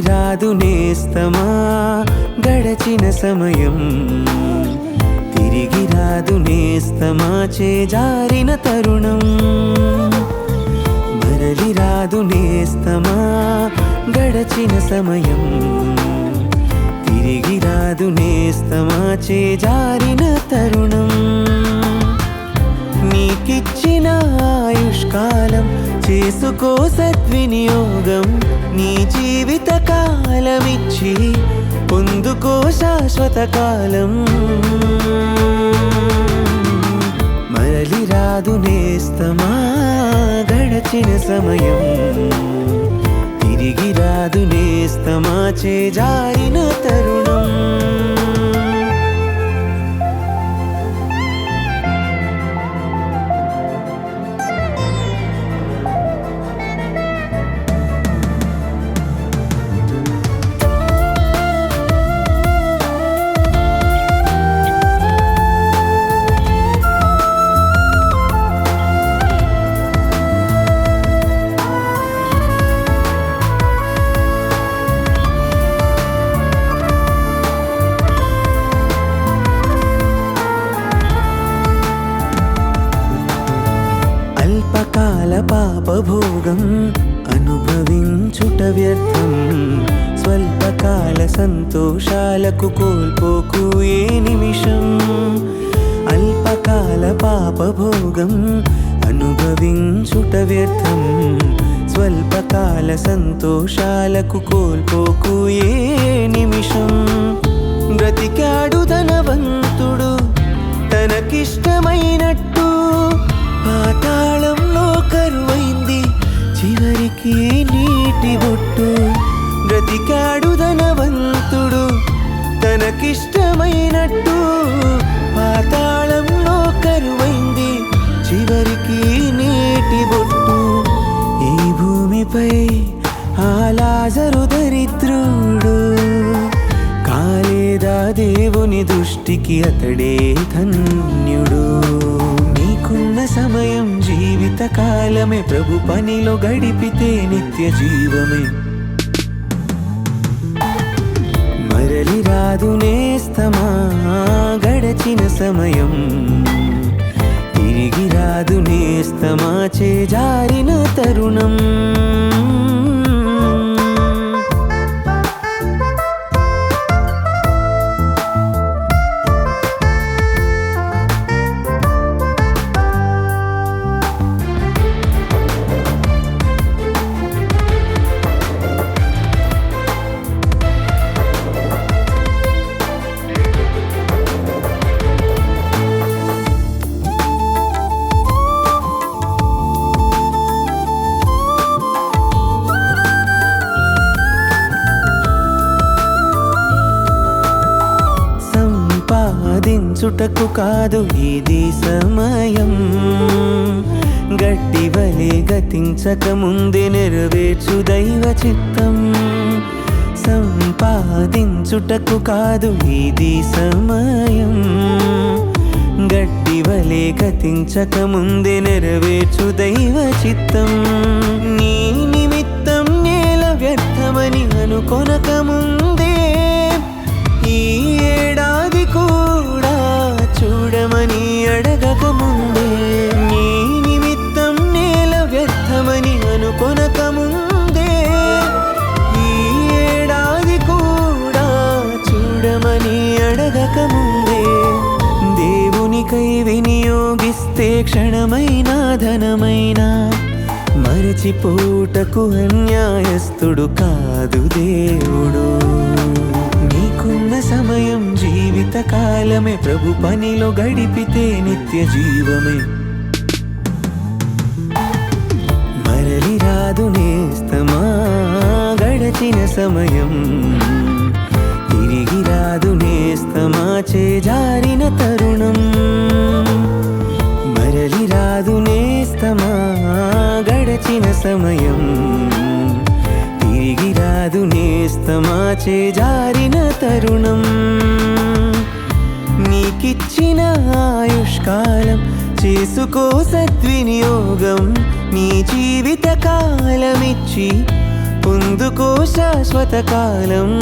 రాదు నేస్తమా? గడచిన సమయం. తిరిగి రాదు నేస్తమా? చేజారిన తరుణం. మరలి రాదు నేస్తమా? గడచిన సమయం. తిరిగి రాదు నేస్తమా? చేజారిన తరుణం. నీకిచ్చిన ఆయుష్కాలం చేసుకో సద్వినియోగం. నీ జీవిత కాలమిచ్చి పొందుకో శాశ్వత కాలం. మరలి రాదు నేస్తమా గడచిన సమయం. తిరిగి రాదు నేస్తమా చేజారిన తరుణం. అల్పకాల పాపభోగం అనుభవించుట వ్యర్థం. స్వల్పకాల సంతోషాలకు కోల్పోకు ఏ నిమిషం. అల్పకాల పాపభోగం అనుభవించుట వ్యర్థం. స్వల్పకాల సంతోషాలకు కోల్పోకు ఏ నిమిషం. సృష్టికి అతడే ధన్యుడు. నీకున్న సమయం జీవిత కాలమే ప్రభు పనిలో గడిపితే నిత్య జీవమే. మరలి రాదునే సంపాదించుటకు కాదు ఇది సమయం గట్టి వలె గతించక ముందే నెరవేర్చు దైవ చిత్తం. సంపాదించుటకు కాదు ఇది సమయం గట్టి వలె గతించక ముందే నెరవేర్చు దైవ చిత్తం. నీ నిమిత్తం నేల వ్యర్థమని అనుకొనక ముందు అడగక దేవునికై వినియోగిస్తే క్షణమైన ధనమైన. మరచిపోటకు అన్యాయస్తుడు కాదు దేవుడు. నీకున్న సమయం జీవిత కాలమే ప్రభు పనిలో గడిపితే నిత్య జీవమే. మరలి రాదు నేస్తమా గడచిన సమయం. చేజారిన తరుణం. మరలి రాదు నేస్తమా గడచిన సమయం. తిరిగి రాదు నేస్తమా చేజారిన తరుణం. నీకిచ్చిన ఆయుష్కాలం చేసుకో సద్వినియోగం. నీ జీవిత కాలమిచ్చి పొందుకో శాశ్వత కాలం.